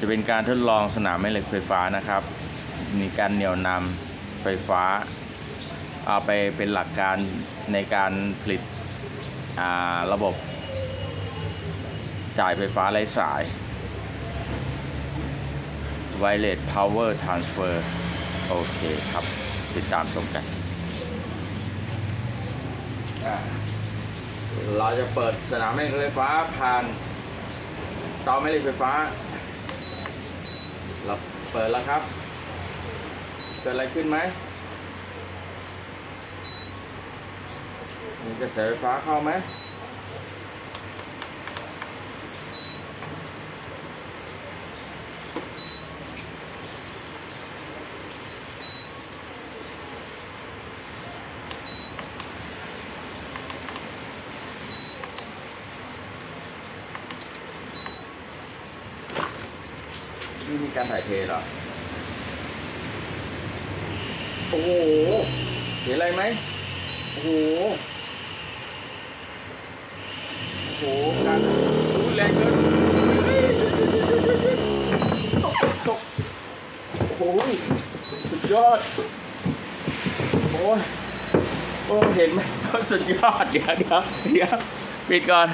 จะเป็นการทดลองสนามแม่เหล็กไฟฟ้านะครับ มีการเหนี่ยวนำไฟฟ้า เอาไปเป็นหลักการในการผลิตระบบ จ่ายไฟฟ้าไร้สาย Wireless Power Transfer โอเคครับ ติดตามชมกัน เราจะเปิดสนามแม่เหล็กไฟฟ้าผ่านเตาแม่เหล็กไฟฟ้า เราเปิดแล้วครับ เกิดอะไรขึ้นไหมมีกระแสไฟฟ้าเข้าไหม นี่มีการถ่ายเทเหรอ โอ้โห เห็นอะไรไหม โอ้โห โอ้โหการรุนแรงเกินตกตกโอ้ยสุดยอด โอ้ยโอ้เห็นไหมสุดยอด เดี๋ยวเดี๋ยวเดี๋ยวปิดก่อน